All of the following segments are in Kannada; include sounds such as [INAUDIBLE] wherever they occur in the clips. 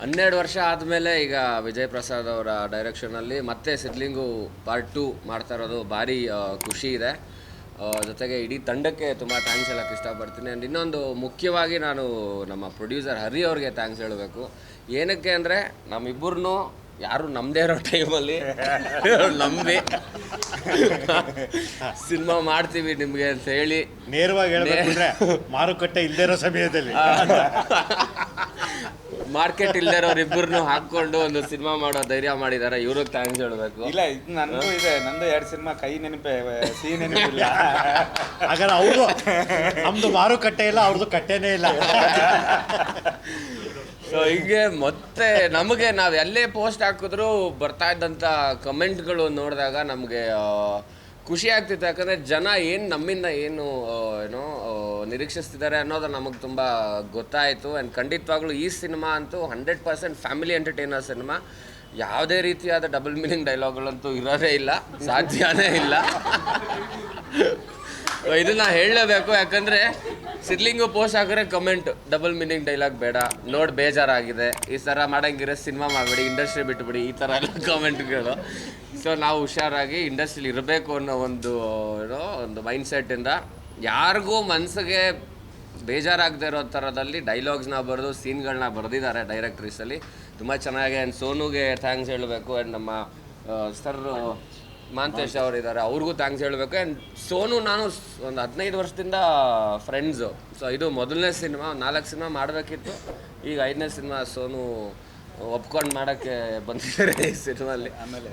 ಹನ್ನೆರಡು ವರ್ಷ ಆದಮೇಲೆ ಈಗ ವಿಜಯ್ ಪ್ರಸಾದ್ ಅವರ ಡೈರೆಕ್ಷನಲ್ಲಿ ಮತ್ತೆ ಸಿದ್ಲಿಂಗು ಪಾರ್ಟ್ ಟು ಮಾಡ್ತಾ ಇರೋದು ಭಾರಿ ಖುಷಿ ಇದೆ. ಜೊತೆಗೆ ಇಡೀ ತಂಡಕ್ಕೆ ತುಂಬ ಥ್ಯಾಂಕ್ಸ್ ಹೇಳಕ್ಕೆ ಇಷ್ಟಪಡ್ತೀನಿ. ಆ್ಯಂಡ್ ಇನ್ನೊಂದು ಮುಖ್ಯವಾಗಿ ನಾನು ನಮ್ಮ ಪ್ರೊಡ್ಯೂಸರ್ ಹರಿ ಅವ್ರಿಗೆ ಥ್ಯಾಂಕ್ಸ್ ಹೇಳಬೇಕು. ಏನಕ್ಕೆ ಅಂದರೆ ನಮ್ಮಿಬ್ಬರನ್ನೂ ಯಾರು ನಮ್ಮದೇ ಇರೋ ಟೈಮಲ್ಲಿ [LAUGHS] ನಂಬಿ [LAUGHS] ಸಿನಿಮಾ ಮಾಡ್ತೀವಿ ನಿಮಗೆ ಅಂತ ಹೇಳಿ. ನೇರವಾಗಿ [LAUGHS] ಮಾರುಕಟ್ಟೆ ಇಲ್ಲದೇ ಇರೋ ಸಮಯದಲ್ಲಿ. ಮಾರ್ಕೆಟ್ ಇಲ್ದಿರೋರು ಇಬ್ಬರನ್ನು ಹಾಕೊಂಡು ಒಂದು ಸಿನಿಮಾ ಮಾಡೋ ಧೈರ್ಯ ಮಾಡಿದಾರೆ. ಇವ್ರಿಗೆ ಥ್ಯಾಂಕ್ಸ್ ಹೇಳಬೇಕು. ಇಲ್ಲ ಇದು ನಂದು ಇದೆ. ನಂದು ಎರಡು ಸಿನಿಮಾ ಕೈ ನೆನಪೆ ಸಿಹಿ ನೆನಪಿಲ್ಲ ಹಾಗಾದ್ರೆ ಅವರು ನಮ್ದು ಮಾರುಕಟ್ಟೆ ಇಲ್ಲ ಅವ್ರದ್ದು ಕಟ್ಟೆನೇ ಇಲ್ಲ. ಸೊ ಹೀಗೆ ಮತ್ತೆ ನಮಗೆ ನಾವು ಎಲ್ಲೇ ಪೋಸ್ಟ್ ಹಾಕಿದ್ರು ಬರ್ತಾ ಇದ್ದಂಥ ಕಮೆಂಟ್ಗಳು ನೋಡಿದಾಗ ನಮಗೆ ಖುಷಿ ಆಗ್ತಿತ್ತು ಯಾಕಂದರೆ ಜನ ಏನು ನಮ್ಮಿಂದ ಏನು ಏನೋ ನಿರೀಕ್ಷಿಸ್ತಿದ್ದಾರೆ ಅನ್ನೋದು ನಮಗೆ ತುಂಬ ಗೊತ್ತಾಯಿತು. ಆ್ಯಂಡ್ ಖಂಡಿತವಾಗ್ಲೂ ಈ ಸಿನಿಮಾ ಅಂತೂ hundred percent family entertainer cinema. ಯಾವುದೇ ರೀತಿಯಾದ ಡಬಲ್ ಮೀನಿಂಗ್ ಡೈಲಾಗ್ಗಳಂತೂ ಇರೋದೇ ಇಲ್ಲ ಸಾಧ್ಯನೇ ಇಲ್ಲ. [LAUGHS] ಇದನ್ನು ಹೇಳಲೇಬೇಕು ಯಾಕಂದ್ರೆ ಸಿದ್ಲಿಂಗು ಪೋಸ್ಟ್ ಹಾಕಿದ್ರೆ ಕಮೆಂಟ್ ಡಬಲ್ ಮೀನಿಂಗ್ ಡೈಲಾಗ್ ಬೇಡ. ನೋಡ್ ಬೇಜಾರಾಗಿದೆ. ಈ ಥರ ಮಾಡಂಗಿರ ಸಿನಿಮಾ ಮಾಡಬೇಡಿ ಇಂಡಸ್ಟ್ರಿ ಬಿಟ್ಬಿಡಿ, ಈ ಥರ ಎಲ್ಲ ಕಮೆಂಟ್ಗಳು ಸೊ ನಾವು ಹುಷಾರಾಗಿ ಇಂಡಸ್ಟ್ರಿಲಿ ಇರಬೇಕು ಅನ್ನೋ ಒಂದು, ಏನೋ ಒಂದು ಸೆಟ್ಟಿಂದ ಯಾರಿಗೂ ಮನಸ್ಸಿಗೆ ಬೇಜಾರಾಗದೇ ಇರೋ ಥರದಲ್ಲಿ ಡೈಲಾಗ್ಸ್ನ ಬರೆದು ಸೀನ್ಗಳನ್ನ ಬರೆದಿದ್ದಾರೆ ಡೈರೆಕ್ಟ್ರೀಸಲ್ಲಿ ತುಂಬ ಚೆನ್ನಾಗಿ ಆ್ಯಂಡ್ ಸೋನುಗೆ ಥ್ಯಾಂಕ್ಸ್ ಹೇಳಬೇಕು. ಆ್ಯಂಡ್ ನಮ್ಮ ಸರ್ ಮಾಂತೇಶ್ ಅವರು ಇದ್ದಾರೆ ಅವ್ರಿಗೂ ಥ್ಯಾಂಕ್ಸ್ ಹೇಳಬೇಕು. ಆ್ಯಂಡ್ ಸೋನು ನಾನು ಒಂದು ಹದಿನೈದು ವರ್ಷದಿಂದ ಫ್ರೆಂಡ್ಸು ಸೊ ಇದು ಮೊದಲನೇ ಸಿನಿಮಾ ನಾಲ್ಕು ಸಿನಿಮಾ ಮಾಡಬೇಕಿತ್ತು. ಈಗ ಐದನೇ ಸಿನಿಮಾ ಸೋನು ಒಪ್ಕೊಂಡು ಮಾಡೋಕ್ಕೆ ಬಂದಿದ್ದಾರೆ ಈ ಸಿನಿಮಾಲ್ಲಿ. ಆಮೇಲೆ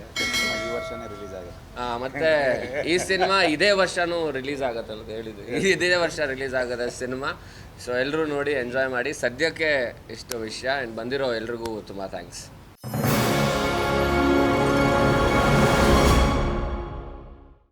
ಈ ವರ್ಷನೇ ರಿಲೀಸ್ ಆಗುತ್ತೆ. ಹಾಂ ಮತ್ತೆ ಈ ಸಿನಿಮಾ ಇದೇ ವರ್ಷನೂ ರಿಲೀಸ್ ಆಗುತ್ತೆ ಅಂತ ಹೇಳಿದ್ವಿ. ಇದೇ ವರ್ಷ ರಿಲೀಸ್ ಆಗುತ್ತೆ ಸಿನಿಮಾ. ಸೊ ಎಲ್ಲರೂ ನೋಡಿ ಎಂಜಾಯ್ ಮಾಡಿ. ಸದ್ಯಕ್ಕೆ ಇಷ್ಟು ವಿಷಯ. ಆ್ಯಂಡ್ ಬಂದಿರೋ ಎಲ್ರಿಗೂ ತುಂಬ ಥ್ಯಾಂಕ್ಸ್